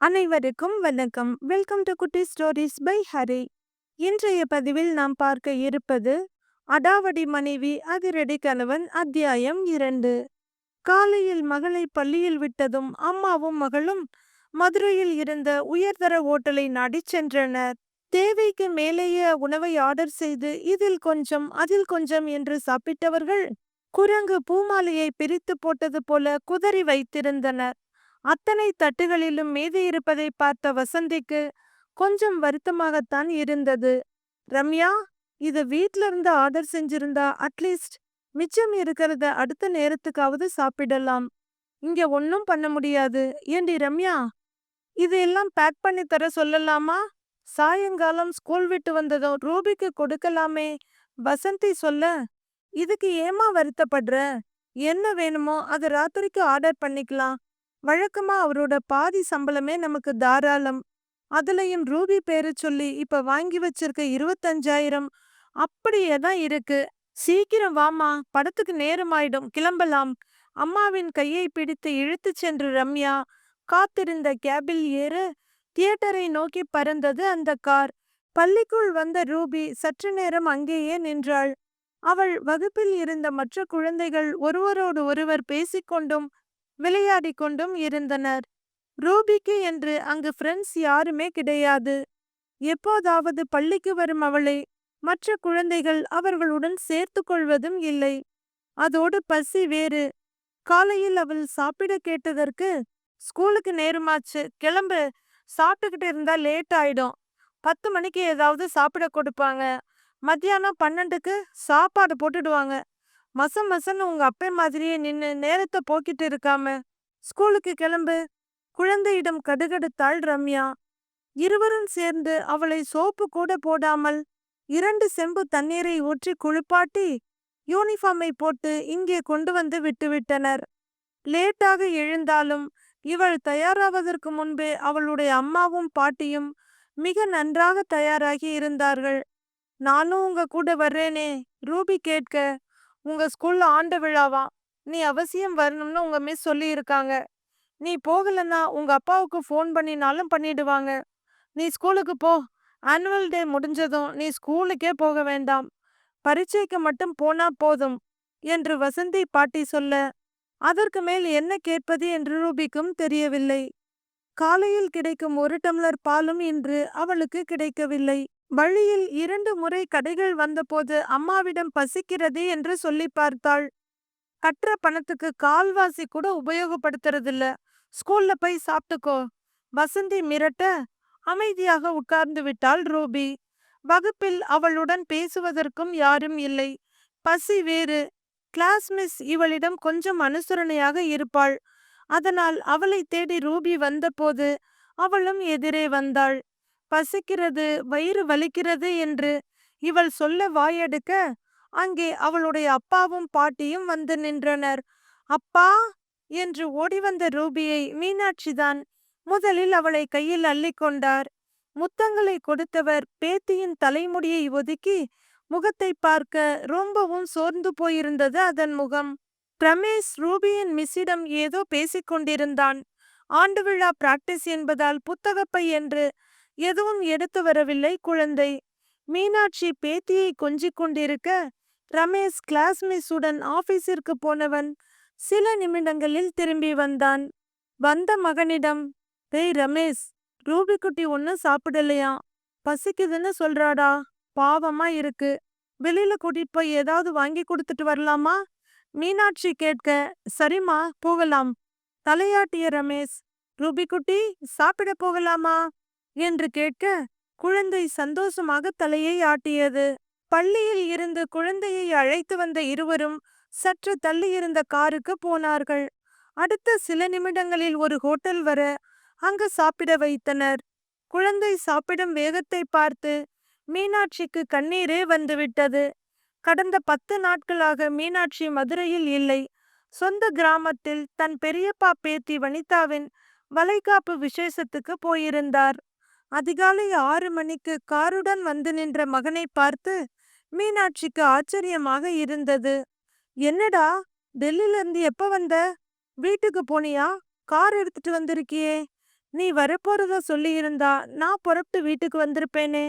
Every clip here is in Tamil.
அனைவருக்கும் வணக்கம். Welcome to Kutty stories by Hari இன்றைய பதிவில் நாம் பார்க்க இருப்பது அடாவடி மனைவி அதிரடி கணவன் அத்தியாயம் இரண்டு. காலையில் மகளை பள்ளியில் விட்டதும் அம்மாவும் மகளும் மதுரையில் இருந்த உயர்தர ஓட்டலை நாடிச் சென்றனர். தேவைக்கு மேலேயே உணவை ஆர்டர் செய்து இதில் கொஞ்சம் அதில் கொஞ்சம் என்று சாப்பிட்டவர்கள் குரங்கு பூமாலையை பிரித்து போட்டது போல குதறி வைத்திருந்தனர். அத்தனை தட்டுகளிலும் மீதி இருப்பதை பார்த்த வசந்திக்கு கொஞ்சம் வருத்தமாகத்தான் இருந்தது. ரம்யா இது வீட்ல இருந்து ஆர்டர் செஞ்சிருந்தா அட்லீஸ்ட் மிச்சம் இருக்கிறத அடுத்த நேரத்துக்காவது சாப்பிடலாம். இங்க ஒன்னும் பண்ண முடியாது. ஏண்டி ரம்யா இதையெல்லாம் பேக் பண்ணி தர சொல்லலாமா? சாயங்காலம் ஸ்கூல் விட்டு வந்ததும் ரூபிக்கு கொடுக்கலாமே. வசந்தி சொல்ல இதுக்கு ஏமா வருத்தப்படுற? என்ன வேணுமோ அது ராத்திரிக்கு ஆர்டர் பண்ணிக்கலாம். வழக்கமா அவரோட பாதி சம்பளமே நமக்கு தாராளம். அதுலயும் ரூபி பேரை சொல்லி இப்ப வாங்கி வச்சிருக்க இருபத்தஞ்சாயிரம் அப்படியே தான் இருக்கு. சீக்கிரம் வாமா படத்துக்கு நேரமாயிடும் கிளம்பலாம். அம்மாவின் கையை பிடித்து இழுத்துச் சென்று ரம்யா காத்திருந்த கேபில் ஏற தியேட்டரை நோக்கி பறந்தது அந்த கார். பள்ளிக்குள் வந்த ரூபி சற்று நேரம் அங்கேயே நின்றாள். அவள் வகுப்பில் இருந்த மற்ற குழந்தைகள் ஒருவரோடு ஒருவர் பேசிக்கொண்டும் விளையாடிக் கொண்டும் இருந்தனர். ரூபிக்கு என்று அங்கு ஃப்ரெண்ட்ஸ் யாருமே கிடையாது. எப்போதாவது பள்ளிக்கு வரும் அவளை மற்ற குழந்தைகள் அவர்களுடன் சேர்த்து கொள்வதும் இல்லை. அதோடு பசி வேறு. காலையில் அவள் சாப்பிட கேட்டதற்கு ஸ்கூலுக்கு நேரமாச்சு கிளம்பு. சாப்பிட்டுக்கிட்டு இருந்தா லேட் ஆயிடும். பத்து மணிக்கு ஏதாவது சாப்பிட கொடுப்பாங்க. மத்தியானம் பன்னெண்டுக்கு சாப்பாடு போட்டுடுவாங்க. மச மசன்னு உங்க அப்பே மாதிரியே நின்னு நேரத்தை போக்கிட்டு இருக்காம ஸ்கூலுக்கு கிளம்பு குழந்தையிடம் கடுகடுத்தாள் ரம்யா. இருவரும் சேர்ந்து அவளை சோப்பு கூட போடாமல் இரண்டு செம்பு தண்ணீரை ஊற்றி குளிப்பாட்டி யூனிஃபார்மை போட்டு இங்கே கொண்டு வந்து விட்டுவிட்டனர் லேட்டாக எழுந்தாலும் இவள் தயாராவதற்கு முன்பே அவளுடைய அம்மாவும் பாட்டியும் மிக நன்றாக தயாராகி இருந்தார்கள். நானும் உங்க கூட வர்றேனே ரூபி கேட்க உங்க ஸ்கூல்ல ஆண்டு விழாவா? நீ அவசியம் வரணும்னு உங்க மிஸ் சொல்லி இருக்காங்க நீ போகலன்னா உங்க அப்பாவுக்கு ஃபோன் பண்ணினாலும் பண்ணிடுவாங்க. நீ ஸ்கூலுக்கு போ. ஆனுவல் டே முடிஞ்சதும் நீ ஸ்கூலுக்கே போக வேண்டாம். பரீட்சைக்கு மட்டும் போனா போதும். என்று வசந்தி பாட்டி சொல்ல அதற்கு மேல் என்ன கேட்பது என்று ரூபிக்கும் தெரியவில்லை. காலையில் கிடைக்கும் ஒரு டம்ளர் பாலும் இன்று அவளுக்கு கிடைக்கவில்லை. வழியில் இரண்டு முறை கடைகள் வந்தபோது அம்மாவிடம் பசிக்கிறதே என்று சொல்லி பார்த்தாள். கற்ற பணத்துக்கு கால்வாசி கூட உபயோகப்படுத்துறதில்ல. ஸ்கூல்ல போய் சாப்பிட்டுக்கோ. வசந்தி மிரட்ட அமைதியாக உட்கார்ந்து விட்டாள் ரூபி. வகுப்பில் அவளுடன் பேசுவதற்கும் யாரும் இல்லை. பசி வேறு. கிளாஸ் மிஸ் இவளிடம் கொஞ்சம் அனுசரணையாக இருப்பாள். அதனால் அவளை தேடி ரூபி வந்தபோது அவளும் எதிரே வந்தாள். பசிக்கிறது வயிறு வலிக்கிறது என்று இவள் சொல்ல வாயெடுக்க அங்கே அவளுடைய அப்பாவும் பாட்டியும் வந்து நின்றனர். அப்பா! என்று ஓடிவந்த ரூபியை மீனாட்சிதான் முதலில் அவளை கையில் அள்ளிக்கொண்டார் முத்தங்களை கொடுத்தவர் பேத்தியின் தலைமுடியை ஒதுக்கி முகத்தை பார்க்க ரொம்பவும் சோர்ந்து போயிருந்தது அதன் முகம். ரமேஷ் ரூபியின் மிஸ்ஸிடம் ஏதோ பேசிக் கொண்டிருந்தான். ஆண்டு விழா பிராக்டிஸ் என்பதால் புத்தகப்பை என்று எதுவும் எடுத்து வரவில்லை குழந்தை. மீனாட்சி பேத்தியை கொஞ்சிக் கொண்டிருக்க ரமேஷ் கிளாஸ் மிஸ்ஸுடன் ஆபீஸிற்கு போனவன் சில நிமிடங்களில் திரும்பி வந்தான். வந்த மகனிடம் டேய் ரமேஷ் ரூபிக்குட்டி ஒன்றும் சாப்பிடலையா? பசிக்குதுன்னு சொல்றாடா. பாவமா இருக்கு. வெளியில கூட்டிட்டு போய் ஏதாவது வாங்கி கொடுத்துட்டு வரலாமா? மீனாட்சி கேட்க சரிம்மா போகலாம். தலையாட்டிய ரமேஷ் ரூபிக்குட்டி சாப்பிட போகலாமா? என்று கேட்க குழந்தை சந்தோஷமாக தலையை ஆட்டியது. பள்ளியில் இருந்து குழந்தையை அழைத்து வந்த இருவரும் சற்று தள்ளியிருந்த காருக்கு போனார்கள். அடுத்த சில நிமிடங்களில் ஒரு ஹோட்டல் வர அங்கு சாப்பிட வைத்தனர். குழந்தை சாப்பிடும் வேகத்தை பார்த்து மீனாட்சிக்கு கண்ணீரே வந்துவிட்டது. கடந்த பத்து நாட்களாக மீனாட்சி மதுரையில் இல்லை. சொந்த கிராமத்தில் தன் பெரியப்பா பேத்தி வனிதாவின் வளைகாப்பு விசேஷத்துக்கு போயிருந்தார். அதிகாலை ஆறு மணிக்கு காருடன் வந்து நின்ற மகனை பார்த்து மீனாட்சிக்கு ஆச்சரியமாக இருந்தது. என்னடா டெல்லில இருந்து எப்ப வந்த? வீட்டுக்கு போனியா? கார் எடுத்துட்டு வந்திருக்கியே. நீ வரப்போறதா சொல்லியிருந்தா நான் புறப்பட்டு வீட்டுக்கு வந்திருப்பேனே.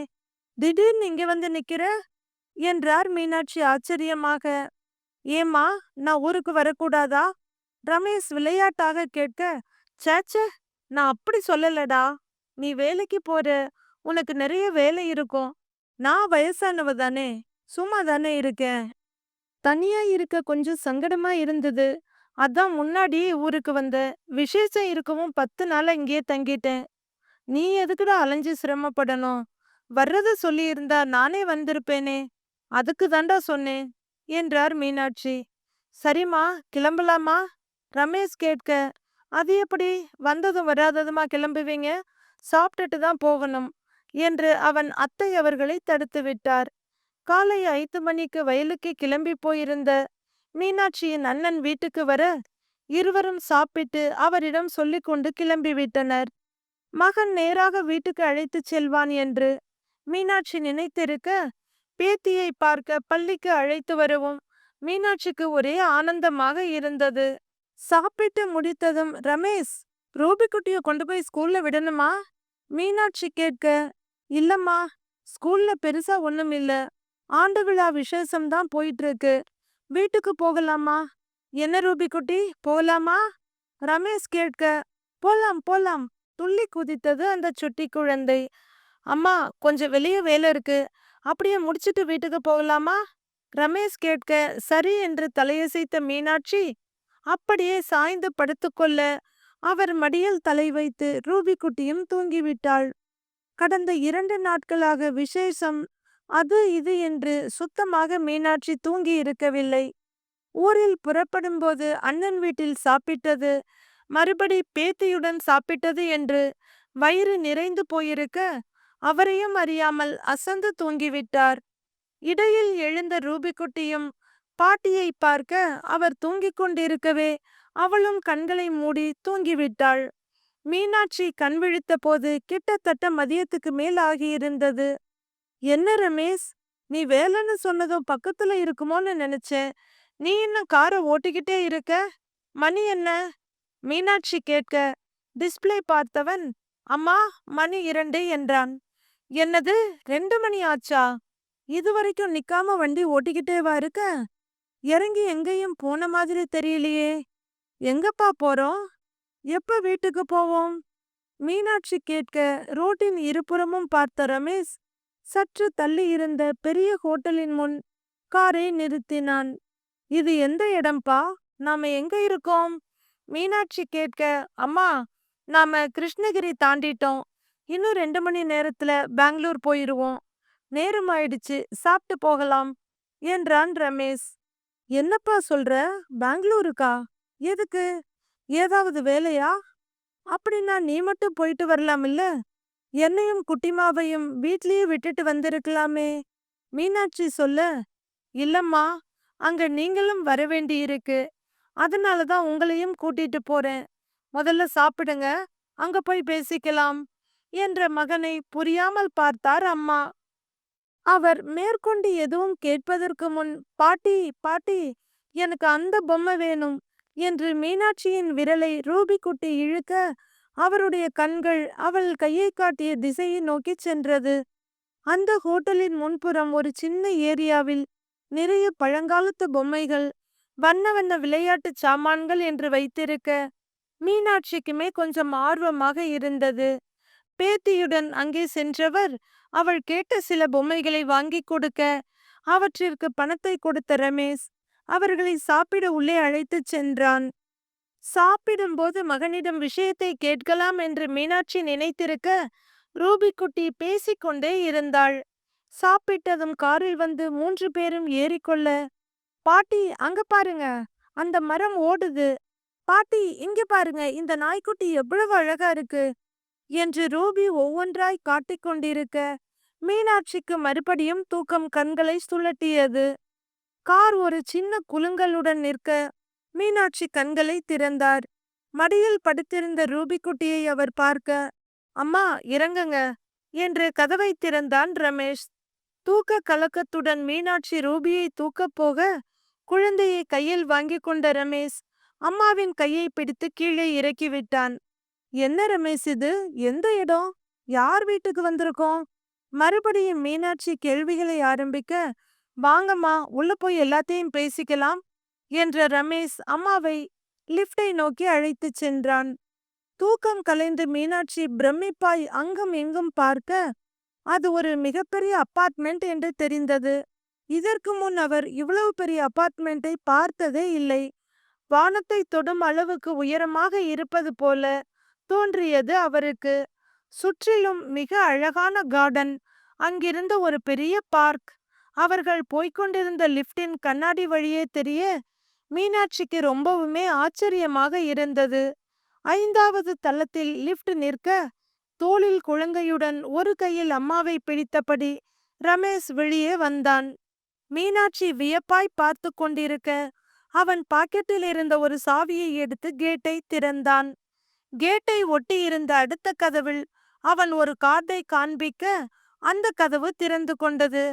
திடீர்னு இங்க வந்து நிக்கிற? என்றார் மீனாட்சி ஆச்சரியமாக. ஏம்மா நான் ஊருக்கு வரக்கூடாதா? ரமேஷ் விளையாட்டாக கேட்க சேச்சே நான் அப்படி சொல்லலடா. நீ வேலைக்கு போற உனக்கு நிறைய வேலை இருக்கும். நான் வயசானவ தானே சும்மா தானே இருக்கேன். தனியா இருக்க கொஞ்சம் சங்கடமா இருந்தது. அதான் முன்னாடியே ஊருக்கு வந்த விசேஷம் இருக்கவும் பத்து நாள் இங்கேயே தங்கிட்டேன். நீ எதுக்குடா அலைஞ்சு சிரமப்படணும்? வர்றத சொல்லியிருந்தா நானே வந்திருப்பேனே. அதுக்கு தாண்டா சொன்னேன் என்றார் மீனாட்சி. சரிம்மா கிளம்பலாமா? ரமேஷ் கேட்க அது எப்படி? வந்ததும் வராததுமா கிளம்புவீங்க? சாப்பிட்டுட்டு தான் போகணும் என்று அவன் அத்தை அவர்களை தடுத்து விட்டார். காலை ஐந்து மணிக்கு வயலுக்கு கிளம்பி போயிருந்த மீனாட்சியின் அண்ணன் வீட்டுக்கு வர இருவரும் சாப்பிட்டு அவரிடம் சொல்லிக் கொண்டு கிளம்பிவிட்டனர் மகன் நேராக வீட்டுக்கு அழைத்துச் செல்வான் என்று மீனாட்சி நினைத்திருக்க பேத்தியை பார்க்க பள்ளிக்கு அழைத்து வரவும் மீனாட்சிக்கு ஒரே ஆனந்தமாக இருந்தது. சாப்பிட்டு முடித்ததும் ரமேஷ் ரூபிக்குட்டிய கொண்டு போய் ஸ்கூல்ல விடணுமா? மீனாட்சி கேட்க இல்லம்மா ஸ்கூல்ல பெருசா ஒண்ணும் இல்ல. ஆண்டு விழா விசேஷம் தான் போயிட்டு இருக்கு வீட்டுக்கு போகலாமா? என்ன ரூபிக்குட்டி போலாமா ரமேஷ் கேட்க போலாம் போலாம். துள்ளி குதித்தது அந்த சுட்டி குழந்தை. அம்மா கொஞ்சம் வெளியே வேலை இருக்கு. அப்படியே முடிச்சிட்டு வீட்டுக்கு போகலாமா? ரமேஷ் கேட்க சரி என்று தலையசைத்த மீனாட்சி அப்படியே சாய்ந்து படுத்துக்கொள்ள அவர் மடியில் தலை வைத்து ரூபி குட்டியும் தூங்கிவிட்டாள். கடந்த இரண்டு நாட்களாக விசேஷம் அது இது என்று சுத்தமாக மீனாட்சி தூங்கி இருக்கவில்லை. ஊரில் புறப்படும்போது அண்ணன் வீட்டில் சாப்பிட்டது மறுபடி பேத்தியுடன் சாப்பிட்டது என்று வயிறு நிறைந்து போயிருக்க அவரையும் அறியாமல் அசந்து தூங்கிவிட்டார். இடையில் எழுந்த ரூபிக்குட்டியும் பாட்டியை பார்க்க அவர் தூங்கிக் கொண்டிருக்கவே அவளும் கண்களை மூடி தூங்கிவிட்டாள். மீனாட்சி கண் விழித்த போது கிட்டத்தட்ட மதியத்துக்கு மேல் ஆகியிருந்தது. என்ன ரமேஷ் நீ வேலைன்னு சொன்னதும் பக்கத்துல இருக்குமோன்னு நினைச்சேன். நீ இன்னும் காரை ஓட்டிக்கிட்டே இருக்க? மணி என்ன? மீனாட்சி கேட்க டிஸ்பிளே பார்த்தவன்? அம்மா மணி இரண்டு என்றான். என்னது ரெண்டு மணி ஆச்சா? இதுவரைக்கும் நிக்காம வண்டி ஓட்டிக்கிட்டேவா இருக்க? இறங்கி எங்கேயும் போன மாதிரி தெரியலையே. எங்கப்பா போறோம்? எப்ப வீட்டுக்கு போவோம்? மீனாட்சி கேட்க ரோட்டின் இருபுறமும் பார்த்த ரமேஷ் சற்று தள்ளி இருந்த பெரிய ஹோட்டலின் முன் காரை நிறுத்தினான். இது எந்த இடம்பா? நாம எங்க இருக்கோம்? மீனாட்சி கேட்க அம்மா நாம கிருஷ்ணகிரி தாண்டிட்டோம். இன்னும் ரெண்டு மணி நேரத்துல பெங்களூர் போயிருவோம். நேரம் ஆயிடுச்சு சாப்பிட்டு போகலாம் என்றான் ரமேஷ். என்னப்பா சொல்ற? பெங்களூருக்கா? எதுக்கு? ஏதாவது வேலையா? அப்படின்னா நீ மட்டும் போயிட்டு வரலாம் இல்ல என்னையும் குட்டிமாவையும் வீட்லயே விட்டுட்டு வந்திருக்கலாமே. மீனாட்சி சொல்ல இல்லம்மா அங்க நீங்களும் வர வேண்டி இருக்கு அதனாலதான் உங்களையும் கூட்டிட்டு போறேன். முதல்ல சாப்பிடுங்க அங்க போய் பேசிக்கலாம் என்ற மகனை புரியாமல் பார்த்தார் அம்மா. அவர் மேற்கொண்டு எதுவும் கேட்பதற்கு முன் பாட்டி பாட்டி எனக்கு அந்த பொம்மை வேணும். என்று மீனாட்சியின் விரலை ரூபி குட்டி இழுக்க அவருடைய கண்கள் அவள் கையை காட்டிய திசையை நோக்கி சென்றது. அந்த ஹோட்டலின் முன்புறம் ஒரு சின்ன ஏரியாவில் நிறைய பழங்காலத்து பொம்மைகள் வண்ண வண்ண விளையாட்டு சாமான்கள் என்று வைத்திருக்க மீனாட்சிக்குமே கொஞ்சம் ஆர்வமாக இருந்தது. பேத்தியுடன் அங்கே சென்றவர் அவள் கேட்ட சில பொம்மைகளை வாங்கி கொடுக்க அவற்றிற்கு பணத்தை கொடுத்த ரமேஷ் அவர்களை சாப்பிட உள்ளே அழைத்துச் சென்றான். சாப்பிடும்போது மகனிடம் விஷயத்தை கேட்கலாம் என்று மீனாட்சி நினைத்திருக்க ரூபிக்குட்டி பேசிக்கொண்டே இருந்தாள். சாப்பிட்டதும் காரில் வந்து மூன்று பேரும் ஏறிக்கொள்ள பாட்டி அங்க பாருங்க அந்த மரம் ஓடுது. பாட்டி இங்க பாருங்க இந்த நாய்க்குட்டி எவ்வளவு அழகா இருக்கு என்று ரூபி ஒவ்வொன்றாய் காட்டிக் கொண்டிருக்க மீனாட்சிக்கு மறுபடியும் தூக்கம் கண்களை சுழட்டியது. கார் ஒரு சின்ன குலுங்கலுடன் நிற்க மீனாட்சி கண்களை திறந்தார். மடியில் படுத்திருந்த ரூபிக்குட்டியை அவர் பார்க்க அம்மா இறங்குங்க என்று கதவை திறந்தான் ரமேஷ். தூக்க கலக்கத்துடன் மீனாட்சி ரூபியை தூக்கப் போக குழந்தையை கையில் வாங்கி கொண்ட ரமேஷ் அம்மாவின் கையை பிடித்து கீழே இறக்கிவிட்டான். என்ன ரமேஷ் இது? எந்த இடம்? யார் வீட்டுக்கு வந்திருக்கோம்? மறுபடியும் மீனாட்சி கேள்விகளை ஆரம்பிக்க வாங்கம்மா உள்ள போய் எல்லாத்தையும் பேசிக்கலாம் என்ற ரமேஷ் அம்மாவை லிப்டை நோக்கி அழைத்துச் சென்றான். தூக்கம் கலைந்து மீனாட்சி பிரமிப்பாய் அங்கும் இங்கும் பார்க்க அது ஒரு மிகப்பெரிய அப்பார்ட்மெண்ட் என்று தெரிந்தது. இதற்கு முன் அவர் இவ்வளவு பெரிய அப்பார்ட்மெண்ட்டை பார்த்ததே இல்லை. வானத்தை தொடும் அளவுக்கு உயரமாக இருப்பது போல தோன்றியது அவருக்கு. சுற்றிலும் மிக அழகான கார்டன் அங்கிருந்த ஒரு பெரிய பார்க் அவர்கள் போய்க்கொண்டிருந்த லிஃப்டின் கண்ணாடி வழியே தெரிய மீனாட்சிக்கு ரொம்பவுமே ஆச்சரியமாக இருந்தது. ஐந்தாவது தளத்தில் லிஃப்ட் நிற்க தோளில் குழந்தையுடன் ஒரு கையில் அம்மாவை பிடித்தபடி ரமேஷ் வெளியே வந்தான். மீனாட்சி வியப்பாய் பார்த்து கொண்டிருக்க அவன் பாக்கெட்டில் இருந்த ஒரு சாவியை எடுத்து கேட்டை திறந்தான். கேட்டை ஒட்டி இருந்த அடுத்த கதவில் அவன் ஒரு கார்டை காண்பிக்க அந்த கதவு திறந்து கொண்டது.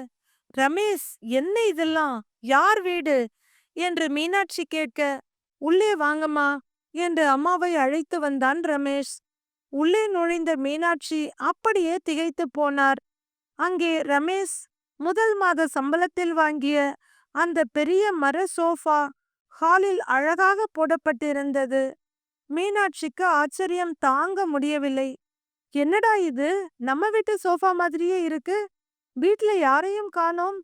ரமேஷ் என்ன இதெல்லாம்? யார் வீடு? என்று மீனாட்சி கேட்க உள்ளே வாங்கம்மா என்று அம்மாவை அழைத்து வந்தான் ரமேஷ். உள்ளே நுழைந்த மீனாட்சி அப்படியே திகைத்து போனார். அங்கே ரமேஷ் முதல் மாத சம்பளத்தில் வாங்கிய அந்த பெரிய மர சோஃபா ஹாலில் அழகாக போடப்பட்டிருந்தது. மீனாட்சிக்கு ஆச்சரியம் தாங்க முடியவில்லை. என்னடா இது? நம்ம வீட்டு சோஃபா மாதிரியே இருக்கு. வீட்ல யாரையும் காணோம்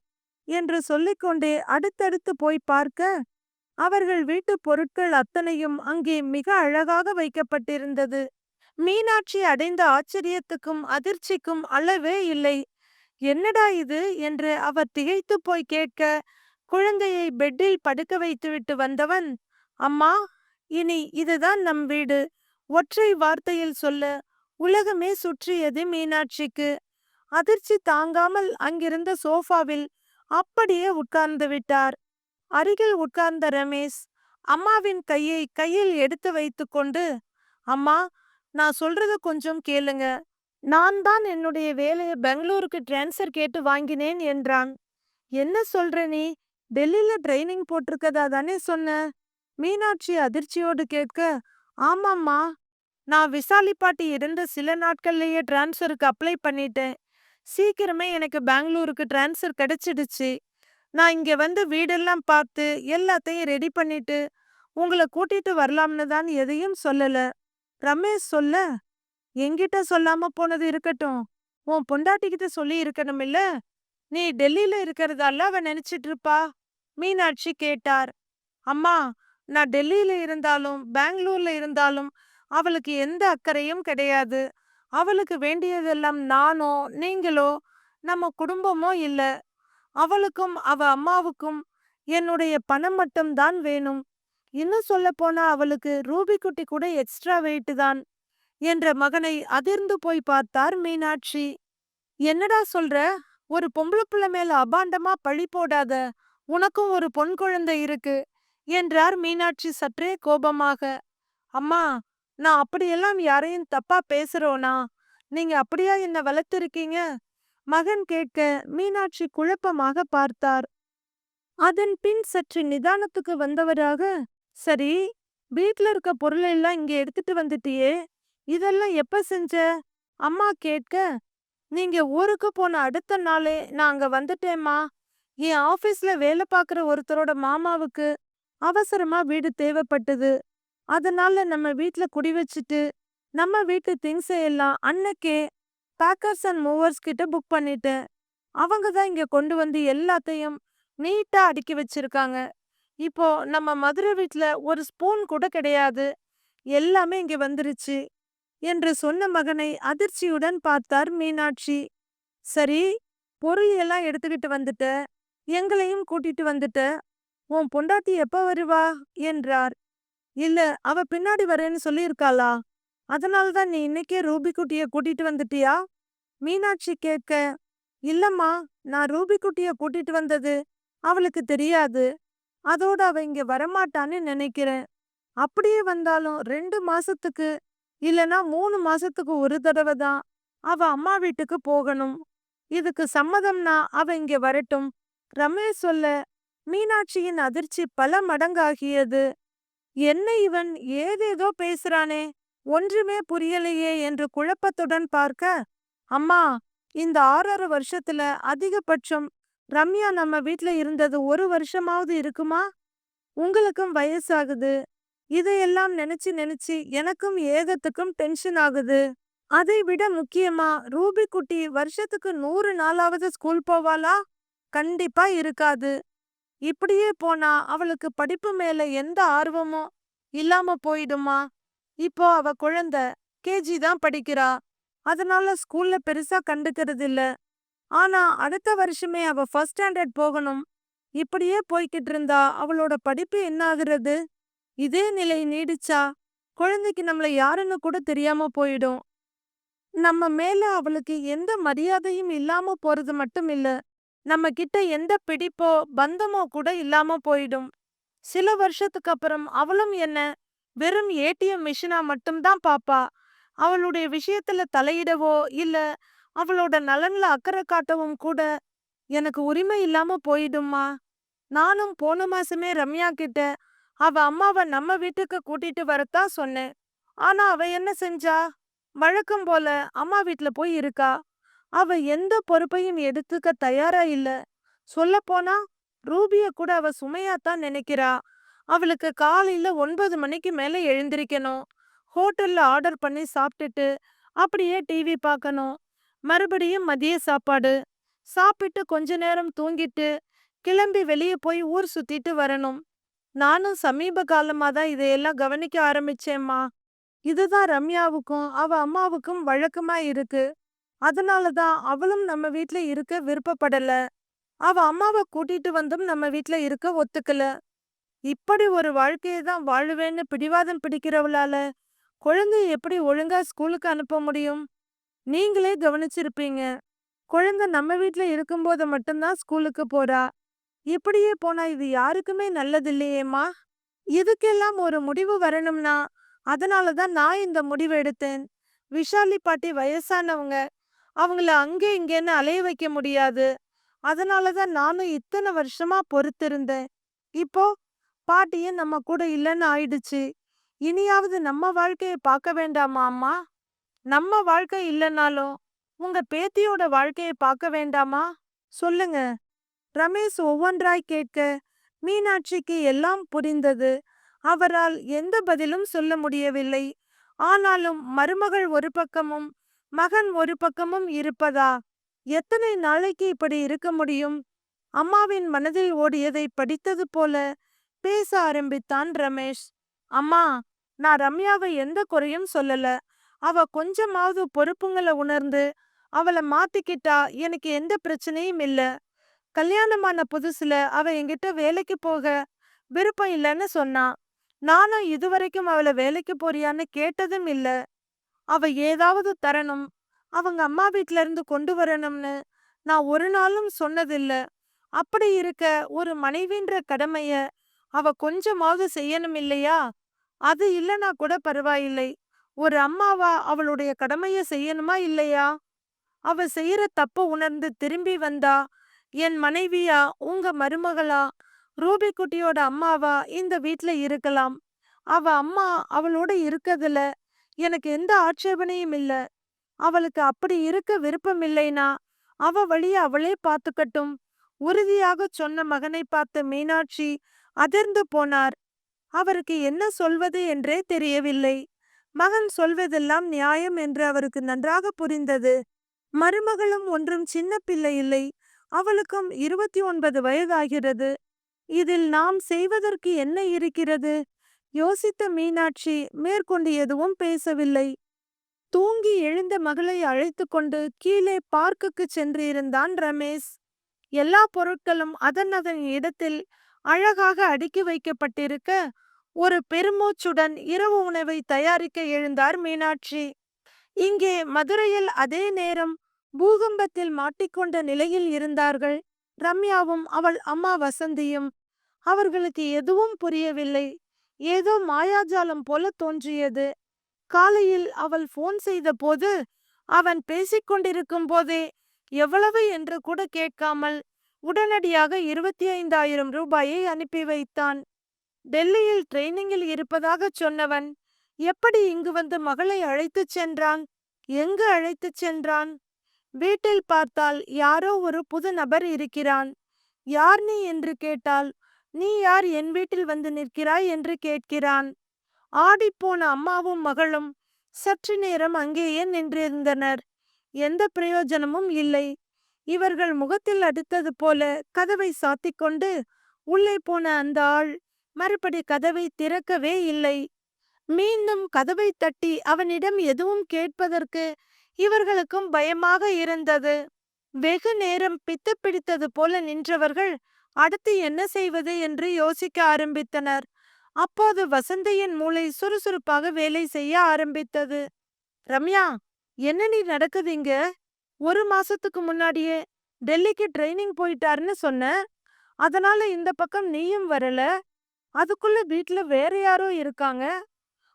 என்று சொல்லிக்கொண்டே அடுத்தடுத்து போய் பார்க்க அவர்கள் வீட்டு பொருட்கள் அத்தனையும் அங்கே மிக அழகாக வைக்கப்பட்டிருந்தது. மீனாட்சி அடைந்த ஆச்சரியத்துக்கும் அதிர்ச்சிக்கும் அளவே இல்லை. என்னடா இது? என்று அவர் திகைத்து போய் கேட்க குழந்தையை பெட்டில் படுக்க வைத்துவிட்டு வந்தவன் அம்மா இனி இதுதான் நம் வீடு. ஒற்றை வார்த்தையில் சொல்ல உலகமே சுற்றியது மீனாட்சிக்கு. அதிர்ச்சி தாங்காமல் அங்கிருந்த சோஃபாவில் அப்படியே உட்கார்ந்து விட்டார். அருகில் உட்கார்ந்த ரமேஷ் அம்மாவின் கையை கையில் எடுத்து வைத்துக்கொண்டு அம்மா நான் சொல்றத கொஞ்சம் கேளுங்க. நான் தான் என்னுடைய வேலையை பெங்களூருக்கு டிரான்ஸ்ஃபர் கேட்டு வாங்கினேன் என்றான். என்ன சொல்ற நீ? டெல்லியில ட்ரைனிங் போட்டிருக்கதா தானே சொன்ன? மீனாட்சி அதிர்ச்சியோடு கேட்க ஆமாம்மா. நான் விசாலி பாட்டி இருந்த சில நாட்கள்லயே டிரான்ஸ்ஃபருக்கு அப்ளை பண்ணிட்டேன். சீக்கிரமே எனக்கு பெங்களூருக்கு டிரான்ஸ்ஃபர் கிடைச்சிடுச்சு. நான் இங்க வந்து வீடெல்லாம் பார்த்து எல்லாத்தையும் ரெடி பண்ணிட்டு உங்களை கூட்டிட்டு வரலாம்னு தான் எதையும் சொல்லல. ரமேஷ் சொல்ல என்கிட்ட சொல்லாம போனது இருக்கட்டும். உன் பொண்டாட்டிக்கிட்ட சொல்லி இருக்கணும் இல்ல நீ டெல்லியில இருக்கிறதால அவ நினைச்சிட்டு இருப்பா. மீனாட்சி கேட்டார். அம்மா நான் டெல்லியில இருந்தாலும் பெங்களூர்ல இருந்தாலும் அவளுக்கு எந்த அக்கறையும் கிடையாது. அவளுக்கு வேண்டியதெல்லாம் நானோ நீங்களோ நம்ம குடும்பமோ இல்ல. அவளுக்கும் அவ அம்மாவுக்கும் என்னுடைய பணம் மட்டும்தான் வேணும். இன்னும் சொல்ல போனா அவளுக்கு ரூபி குட்டி கூட எக்ஸ்ட்ரா வெயிட்டு தான் என்ற மகனை அதிர்ந்து போய் பார்த்தார் மீனாட்சி. என்னடா சொல்ற? ஒரு பொம்பளை பிள்ளை மேல அபாண்டமா பழி போடாத. உனக்கும் ஒரு பொன் குழந்தை இருக்கு என்றார் மீனாட்சி சற்றே கோபமாக. அம்மா நான் அப்படியெல்லாம் யாரையும் தப்பா பேசுறோனா? நீங்க அப்படியா என்ன வளர்த்திருக்கீங்க? மகன் கேட்க மீனாட்சி குழப்பமாக பார்த்தார். அதன் பின் சற்று நிதானத்துக்கு வந்தவராக சரி வீட்ல இருக்க பொருள் எல்லாம் இங்க எடுத்துட்டு வந்துட்டியே இதெல்லாம் எப்ப செஞ்ச? அம்மா கேட்க நீங்க ஊருக்கு போன அடுத்த நாளே நான் அங்க வந்துட்டேம்மா. என் ஆபீஸ்ல வேலை பார்க்குற ஒருத்தரோட மாமாவுக்கு அவசரமா வீடு தேவைப்பட்டது. அதனால நம்ம வீட்ல குடி வச்சுட்டு நம்ம வீட்டு திங்ஸை எல்லாம் அன்னைக்கே பேக்கர்ஸ் அண்ட் மூவர்ஸ் கிட்ட புக் பண்ணிட்டேன் அவங்க தான் இங்க கொண்டு வந்து எல்லாத்தையும் நீட்டா அடுக்கி வச்சிருக்காங்க. இப்போ நம்ம மதுரை வீட்டில் ஒரு ஸ்பூன் கூட கிடையாது. எல்லாமே இங்க வந்துருச்சு என்று சொன்ன மகனை அதிர்ச்சியுடன் பார்த்தார் மீனாட்சி. சரி பொருள் எல்லாம் எடுத்துக்கிட்டு வந்துட்ட. எங்களையும் கூட்டிட்டு வந்துட்ட. உன் பொண்டாட்டி எப்ப வருவா? என்றார். இல்ல அவ பின்னாடி வரேன்னு சொல்லியிருக்காளா? அதனால்தான் நீ இன்னைக்கே ரூபி குட்டிய கூட்டிட்டு வந்துட்டியா? மீனாட்சி கேட்க இல்லம்மா நான் ரூபி குட்டிய கூட்டிட்டு வந்தது அவளுக்கு தெரியாது. அதோட அவ இங்க வரமாட்டான்னு நினைக்கிறேன். அப்படியே வந்தாலும் ரெண்டு மாசத்துக்கு இல்லனா மூணு மாசத்துக்கு ஒரு தடவை தான் அவ அம்மா வீட்டுக்கு போகணும். இதுக்கு சம்மதம்னா அவ இங்க வரட்டும். ரமேஷ் சொல்ல மீனாட்சியின் அதிர்ச்சி பல மடங்காகியது. என்ன இவன் ஏதேதோ பேசுறானே? ஒன்றுமே புரியலையே என்று குழப்பத்துடன் பார்க்க அம்மா இந்த ஆறரை வருஷத்துல அதிகபட்சம் ரம்யா நம்ம வீட்ல இருந்தது ஒரு வருஷமாவது இருக்குமா? உங்களுக்கும் வயசாகுது இதையெல்லாம் நினைச்சு நினைச்சு எனக்கும் ஏகத்துக்கும் டென்ஷன் ஆகுது. அதை விட முக்கியமா ரூபி குட்டி வருஷத்துக்கு நூறு நாளாவது ஸ்கூல் போவாளா? கண்டிப்பா இருக்காது. இப்படியே போனா அவளுக்கு படிப்பு மேல எந்த ஆர்வமும் இல்லாம போயிடுமா? இப்போ அவ குழந்த கேஜி தான் படிக்கிறா. அதனால ஸ்கூல்ல பெருசா கண்டுக்கிறது இல்ல ஆனா அடுத்த வருஷமே அவ ஃபர்ஸ்ட் ஸ்டாண்டர்ட் போகணும். இப்படியே போய்கிட்டு இருந்தா அவளோட படிப்பு என்ன ஆகுறது இதே நிலை நீடிச்சா குழந்தைக்கு நம்மள யாருன்னு கூட தெரியாம போயிடும். நம்ம மேல அவளுக்கு எந்த மரியாதையும் இல்லாம போறது மட்டும் இல்ல. நம்ம கிட்ட எந்த பிடிப்போ பந்தமோ கூட இல்லாம போயிடும். சில வருஷத்துக்கு அப்புறம் அவளும் என்ன வெறும் ஏடிஎம் மிஷினா மட்டும்தான் பாப்பா. அவளுடைய விஷயத்துல தலையிடவோ இல்ல அவளோட நலன்ல அக்கறை காட்டவும் கூட எனக்கு உரிமை இல்லாம போயிடும்மா. நானும் போன மாசமே ரம்யா கிட்ட அவ அம்மாவை நம்ம வீட்டுக்கு கூட்டிட்டு வரத்தான் சொன்னேன். ஆனா அவ என்ன செஞ்சா? வழக்கம் போல அம்மா வீட்டுல போய் இருக்கா? அவ எந்த பொறுப்பையும் எடுத்துக்க தயாரா இல்ல. சொல்ல போனா ரூபிய கூட அவ சுமையாத்தான் நினைக்கிறா. அவளுக்கு காலையில ஒன்பது மணிக்கு மேல எழுந்திருக்கணும். ஹோட்டல்ல ஆர்டர் பண்ணி சாப்பிட்டுட்டு அப்படியே டிவி பார்க்கணும் மறுபடியும் மதிய சாப்பாடு. சாப்பிட்டு கொஞ்ச நேரம் தூங்கிட்டு கிளம்பி வெளியே போய் ஊர் சுத்திட்டு வரணும். நானும் சமீப காலமா தான் இதையெல்லாம் கவனிக்க ஆரம்பிச்சேம்மா. இதுதான் ரம்யாவுக்கும் அவ அம்மாவுக்கும் வழக்கமா இருக்கு. அதனால தான் அவளும் நம்ம வீட்ல இருக்க விருப்பப்படல. அவ அம்மாவை கூட்டிட்டு வந்தும் நம்ம வீட்ல இருக்க ஒத்துக்கல. இப்படி ஒரு வாழ்க்கையை தான் வாழுவேன்னு பிடிவாதம் பிடிக்கிறவளால குழந்தைய எப்படி ஒழுங்கா ஸ்கூலுக்கு அனுப்ப முடியும்? நீங்களே கவனிச்சிருப்பீங்க. குழந்தை நம்ம வீட்ல இருக்கும்போது மட்டும்தான் ஸ்கூலுக்கு போறா. இப்படியே போனா இது யாருக்குமே நல்லதில்லையேம்மா இதுக்கெல்லாம் ஒரு முடிவு வரணும்னா அதனால தான் நான் இந்த முடிவு எடுத்தேன். விஷாலி பாட்டி வயசானவங்க அவங்கள அங்கே இங்கேன்னு அலைய வைக்க முடியாது. அதனால தான் நானும் இத்தனை வருஷமா பொறுத்திருந்தேன். இப்போ பாட்டியும் நம்ம கூட இல்லைன்னு ஆயிடுச்சு. இனியாவது நம்ம வாழ்க்கையை பார்க்க வேண்டாமா அம்மா? நம்ம வாழ்க்கை இல்லைனாலும் உங்க பேத்தியோட வாழ்க்கையை பார்க்க வேண்டாமா? சொல்லுங்க. ரமேஷ் ஒவ்வொன்றாய் கேட்க மீனாட்சிக்கு எல்லாம் புரிந்தது. அவரால் எந்த பதிலும் சொல்ல முடியவில்லை. ஆனாலும் மருமகள் ஒரு பக்கமும் மகன் ஒரு பக்கமும் இருப்பதா? எத்தனை நாளைக்கு இப்படி இருக்க முடியும்? அம்மாவின் மனதில் ஓடியதை படித்தது போல பேச ஆரம்பித்தான் ரமேஷ். அம்மா நான் ரம்யாவை எந்த குறையும் சொல்லல. அவ கொஞ்சமாவது பொறுப்புங்களை உணர்ந்து அவளை மாத்திக்கிட்டா எனக்கு எந்த பிரச்சனையும் இல்ல. கல்யாணமான புதுசுல அவ என்கிட்ட வேலைக்கு போக விருப்பம் இல்லைன்னு சொன்னா நானும் இதுவரைக்கும் அவளை வேலைக்கு போறியான்னு கேட்டதும் இல்ல. அவ ஏதாவது தரணும் அவங்க அம்மா வீட்ல இருந்து கொண்டு வரணும்னு நான் ஒரு நாளும் சொன்னதில்ல. அப்படி இருக்க ஒரு மனைவின்ற கடமைய அவ கொஞ்சமாவது செய்யணும் இல்லையா? அது இல்லைனா கூட பரவாயில்லை. ஒரு அம்மாவா அவளுடைய கடமைய செய்யணுமா இல்லையா? அவ செய்யற தப்ப உணர்ந்து திரும்பி வந்தா என் மனைவியா உங்க மருமகளா ரூபி குட்டியோட அம்மாவா இந்த வீட்ல இருக்கலாம். அவ அம்மா அவளோட இருக்கதுல எனக்கு எந்த ஆட்சேபனையும் இல்ல. அவளுக்கு அப்படி இருக்க விருப்பம் இல்லைனா அவ வழிய அவளே பார்த்துக்கட்டும். உறுதியாக சொன்ன மகனை பார்த்த மீனாட்சி அதிர்ந்து போனார். அவருக்கு என்ன சொல்வது என்றே தெரியவில்லை. மகன் சொல்வதெல்லாம் நியாயம் என்று அவருக்கு நன்றாக புரிந்தது. மருமகளும் ஒன்றும் சின்ன பிள்ளை இல்லை. அவளுக்கும் இருபத்தி ஒன்பது வயதாகிறது. இதில் நாம் செய்வதற்கு என்ன இருக்கிறது? யோசித்த மீனாட்சி மேற்கொண்டு எதுவும் பேசவில்லை. தூங்கி எழுந்த மகளை அழைத்து கொண்டு கீழே பார்க்குக்கு சென்றிருந்தான் ரமேஷ். எல்லா பொருட்களும் அதன் அதன் இடத்தில் அழகாக அடுக்கி வைக்கப்பட்டிருக்க ஒரு பெருமூச்சுடன் இரவு உணவை தயாரிக்க எழுந்தார் மீனாட்சி. இங்கே மதுரையில் அதே நேரம் பூகம்பத்தில் மாட்டிக்கொண்ட நிலையில் இருந்தார்கள். ரம்யாவும் அவள் அம்மா வசந்தியும் அவர்களுக்கு எதுவும் புரியவில்லை. ஏதோ மாயாஜாலம் போல தோன்றியது. காலையில் அவள் போன் செய்த போது அவன் பேசிக்கொண்டிருக்கும் போதே எவ்வளவு என்று கூட கேட்காமல் உடனடியாக இருபத்தி ஐந்தாயிரம் ரூபாயை அனுப்பி வைத்தான். டெல்லியில் ட்ரெயினிங்கில் இருப்பதாக சொன்னவன் எப்படி இங்கு வந்து மகளை அழைத்துச் சென்றான்? எங்கு அழைத்துச் சென்றான்? வீட்டில் பார்த்தால் யாரோ ஒரு புது நபர் இருக்கிறான். யார் நீ? என்று கேட்டால் நீ யார் என் வீட்டில் வந்து நிற்கிறாய் என்று கேட்கிறான். ஆடிப்போன அம்மாவும் மகளும் சற்று நேரம் அங்கேயே நின்றிருந்தனர். எந்த பிரயோஜனமும் இல்லை. இவர்கள் முகத்தில் அடித்தது போல கதவை சாத்திக்கொண்டு உள்ளே போன அந்த ஆள் மறுபடி கதவை திறக்கவே இல்லை. மீண்டும் கதவை தட்டி அவனிடம் எதுவும் கேட்பதற்கு இவர்களுக்கும் பயமாக இருந்தது. வெகு நேரம் பித்து பிடித்தது போல நின்றவர்கள் அடுத்து என்ன செய்வது என்று யோசிக்க ஆரம்பித்தனர். அப்போது வசந்தியின் மூளை சுறுசுறுப்பாக வேலை செய்ய ஆரம்பித்தது. ரம்யா என்ன நீ நடக்குது இங்க? ஒரு மாசத்துக்கு முன்னாடியே டெல்லிக்கு ட்ரைனிங் போயிட்டாருன்னு சொன்ன. அதனால இந்த பக்கம் நீயும் வரல. அதுக்குள்ள வீட்டுல வேற யாரோ இருக்காங்க.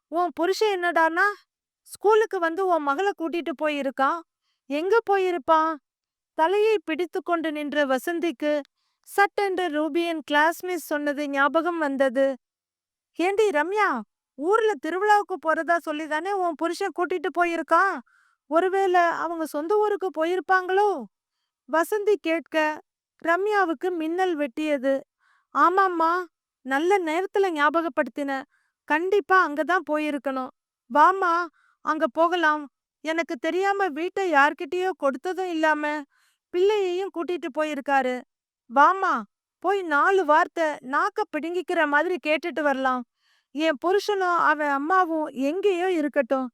உன் புருஷன் என்னடானா ஸ்கூலுக்கு வந்து உன் மகளை கூட்டிட்டு போயிருக்கான். எங்க போயிருப்பான்? தலையை பிடித்து கொண்டு நின்ற வசந்திக்கு சட்டென்று ரூபியன் கிளாஸ்மேட் சொன்னது ஞாபகம் வந்தது. ஏண்டி ரம்யா ஊர்ல திருவிழாவுக்கு போறதா சொல்லிதானே உன் புருஷன் கூட்டிட்டு போயிருக்கான்? ஒருவேளை அவங்க சொந்த ஊருக்கு போயிருப்பாங்களோ? வசந்தி கேட்க ரம்யாவுக்கு மின்னல் வெட்டியது. ஆமாம்மா நல்ல நேரத்துல ஞாபகப்படுத்தின. கண்டிப்பா அங்கதான் போயிருக்கணும். வாமா அங்க போகலாம். எனக்கு தெரியாம வீட்டை யார்கிட்டயோ கொடுத்ததும் இல்லாம பிள்ளையையும் கூட்டிட்டு போயிருக்காரு. வாமா போய் நாலு வார்த்தை நாக்க பிடுங்கிக்கிற மாதிரி கேட்டுட்டு வரலாம். என் புருஷனும் அவன் அம்மாவும் எங்கேயோ இருக்கட்டும்.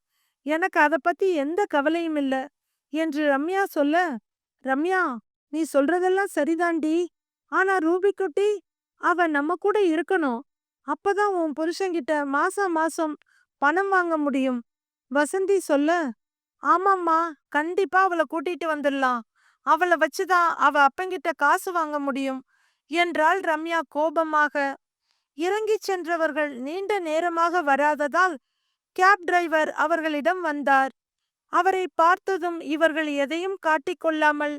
எனக்கு அத பத்தி எந்த கவலையும் இல்ல. என்று ரம்யா சொல்ல ரம்யா நீ சொல்றதெல்லாம் சரிதாண்டி ஆனா ரூபி குட்டி அவ நம்ம கூட இருக்கணும். அப்பதான் உன் புருஷன்கிட்ட மாசம் மாசம் பணம் வாங்க முடியும். வசந்தி சொல்ல ஆமாம்மா கண்டிப்பா அவளை கூட்டிட்டு வந்துடலாம். அவளை வச்சுதான் அவ அப்பங்கிட்ட காசு வாங்க முடியும். என்றாள் ரம்யா கோபமாக. இறங்கிச் சென்றவர்கள் நீண்ட நேரமாக வராததால் கேப் டிரைவர் அவர்களிடம் வந்தார். அவரை பார்த்ததும் இவர்கள் எதையும் காட்டிக்கொள்ளாமல்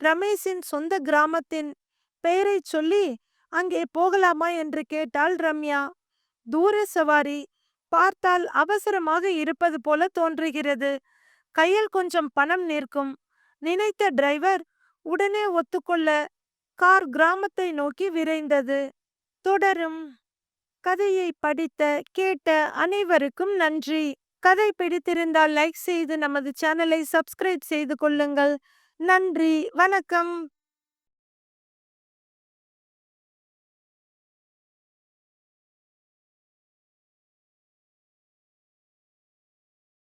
ரமேஷின் சொந்த கிராமத்தின் பெயரைச் சொல்லி அங்கே போகலாமா? என்று கேட்டாள் ரம்யா. தூர சவாரி. பார்த்தால் அவசரமாக இருப்பது போல தோன்றுகிறது. கையில் கொஞ்சம் பணம் நிற்கும். நினைத்த டிரைவர் உடனே ஒத்துக்கொள்ள கார் கிராமத்தை நோக்கி விரைந்தது. தொடரும். கதையை படித்த கேட்ட அனைவருக்கும் நன்றி. கதை பிடித்திருந்தால் லைக் செய்து நமது சேனலை சப்ஸ்கிரைப் செய்து கொள்ளுங்கள். நன்றி. வணக்கம்.